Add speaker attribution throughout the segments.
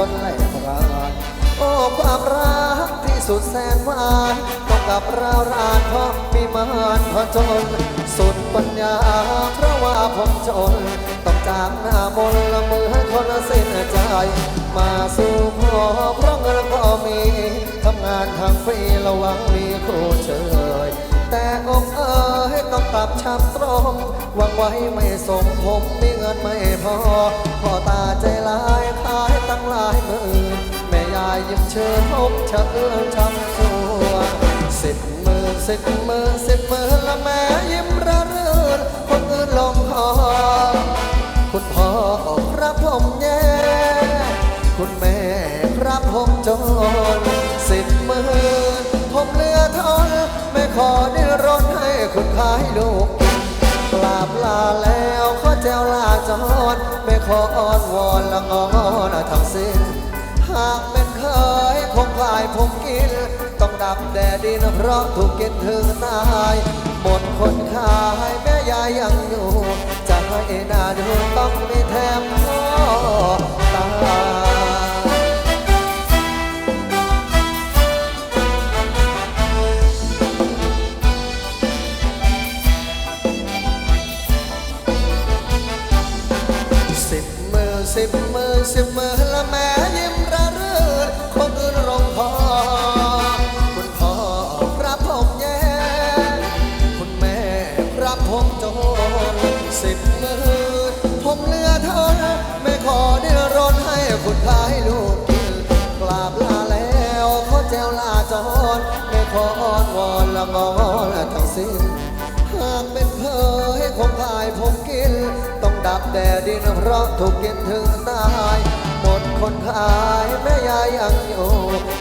Speaker 1: จนแหลกรานโอ้ความรักที่สุดแสนหวานต้องกับเรารานเพราะมีมานพอจน สุดปัญญาเพราะว่าผมจน ต้องจากหน้ามนต์ละมือคนสิ้นใจ มาสู่พอเพราะเงินก็มีทำงานทางฟรีระวังมีครูเชยแต่อกเอ๋ยต้องก ลับช้ำตรงหวังไว้ไม่สมผมมีเงินไม่พอพ่อตาใจลายขายตั้งหลายมื่นแม่ยายยิ้มเชิญผมชะเอื้อช้ำสัวสิบมื่นสิบมื่นสิบมื่นละแม่ยิ้มระเรื่นคนอื่นลงคอคุณพ่อครับผมแย่คุณแม่ครับผมจน คุณขายลูกกราบลาแล้วขอแจวลาจรไม่ขออ้อนวอนละงอนทั้งสิ้น หากเป็นเคยคงขายผมกิน ต้องดับแดดดินเพราะถูกกินถึงตายหมดคนขายแม่ยายยังอยู่จะให้หน้าดูต้องมีแถม เสิบมือสิบมือละแม่ แดดดินเพราะถูกกินถึงตายหมดคนขายแม่ยายยังอยู่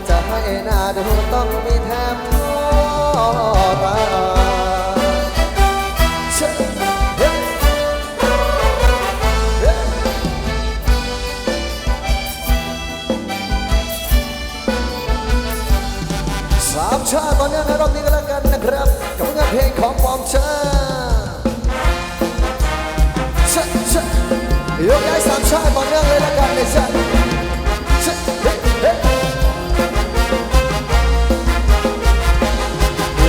Speaker 1: จะให้หน้าดูต้องมีแถมพ่อตาชอเฮ้เฮ้สามชาติตอนนี้ในรอบนี้ก็แล้วกันนะครับกับงานเพลงของปอมชา ยกย้ายสามชาติตอนนี้เลยล้วกันเลยชะชะเฮ้เฮ้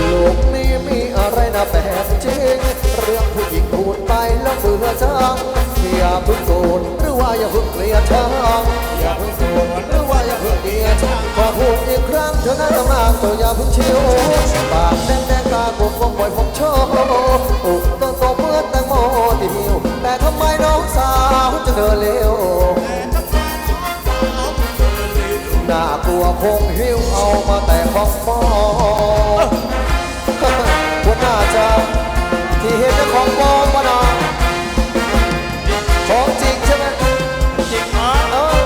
Speaker 1: โลกนี้มีอะไรนะแปลกจริง เรื่องผู้หญิงพูดไปแล้วเบื่อจังอย่าเพิ่งโกรธหรือว่าอย่าเพิ่งเกลียดชังอย่าเพิ่งโกรธหรือว่าอย่าเพิ่งเกลียดชังขอพูดอีกครั้งเท่านั้นต้องนางตัวอย่าเพิ่งเชิวปากแดงแดงตาบวมบวมบ่อยผมชอุกาวจะเดินเร็วน่ากลัวคงหิวเอามาแต่ของปอควรน่าจะที่เห็นแต่ของปอมมานาของจริงใช่ไหมจริงอเออ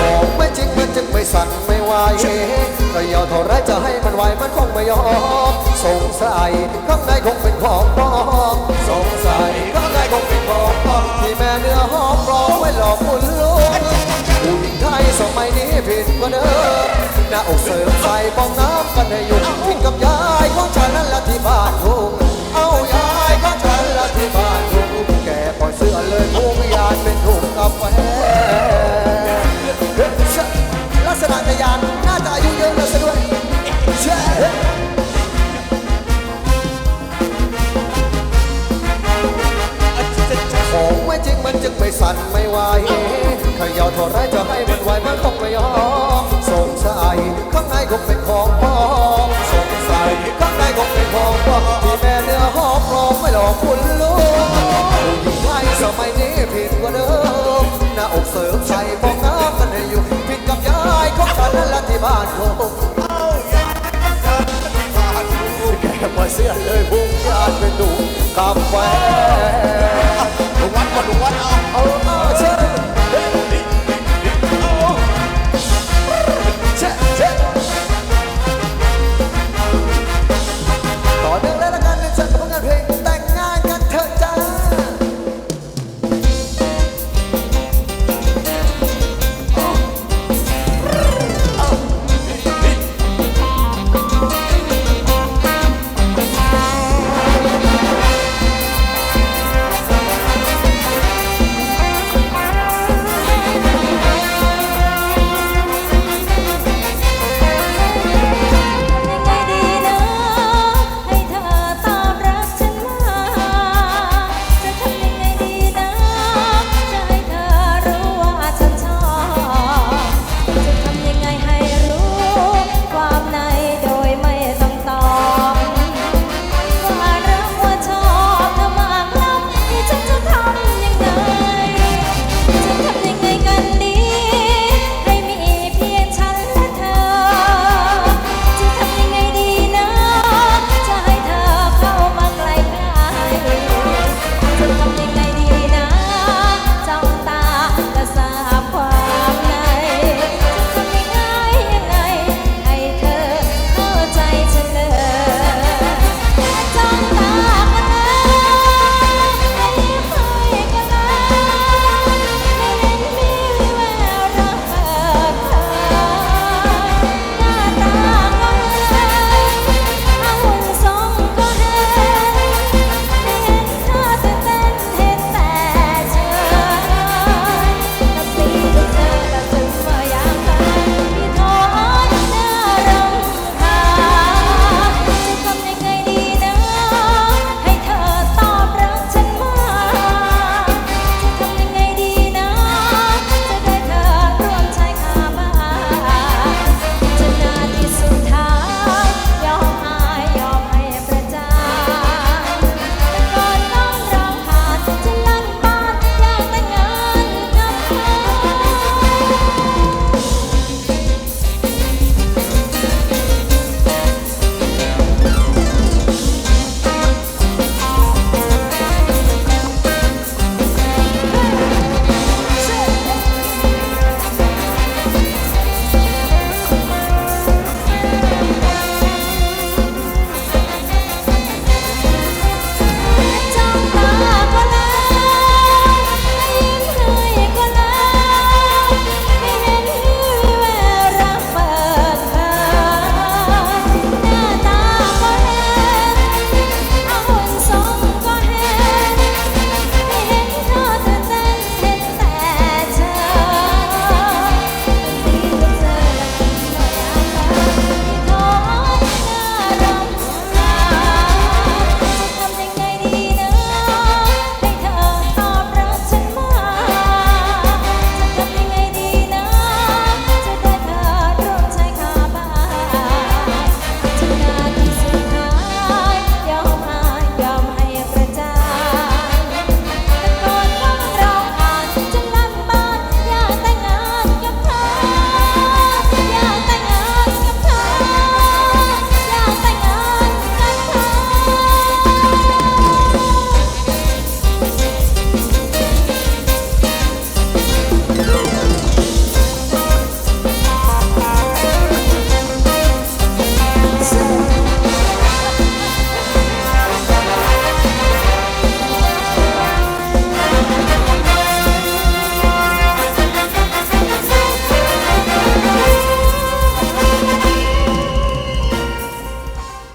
Speaker 1: ของไม่จริงมันจึงไม่สั่นไม่ไหวก็ยาวเท่าไรจะให้มันไหวมันคงไม่ยอมสงสัยข้างในคงเป็นของปลอมสงสัยข้าง เนื้อหอมปลอมไว้หลอกคุณลูกผู้หญิงไทยสมัยนี้ผิดกว่าเดิมหน้าอกเสริมใส่ฟองน้ำกันให้อยู่กินกับยายของฉันนั่นแหละที่บ้านทุ่งเอายายของฉันละที่บ้านทุ่งแกปล่อยเสื้อเลยทุ่งยานเป็นถุงกาแฟลักษณะจะยานน่าจะอายุเยอะแล้วซะด้วย กันไม่ไหวขย่าเท่าไรจะให้มันไหวมันคงไม่ยอมสงสัยข้างในคงเป็นของปลอมสงสัยข้างในคงเป็นของปลอมที่แม่เนื้อหอมปลอมไม่หลอกคุณลูกผู้หญิงไทยสมัยนี้ผิดกว่าเดิมหน้าอกเสริมใส่ฟองน้ำกันให้อยู่ผิดกับยายของฉันและที่บ้านคงแกมาเสียเลยพุ่งยานเป็นหนุ่กาแฟ วันวันเอาเอาเออเชิญ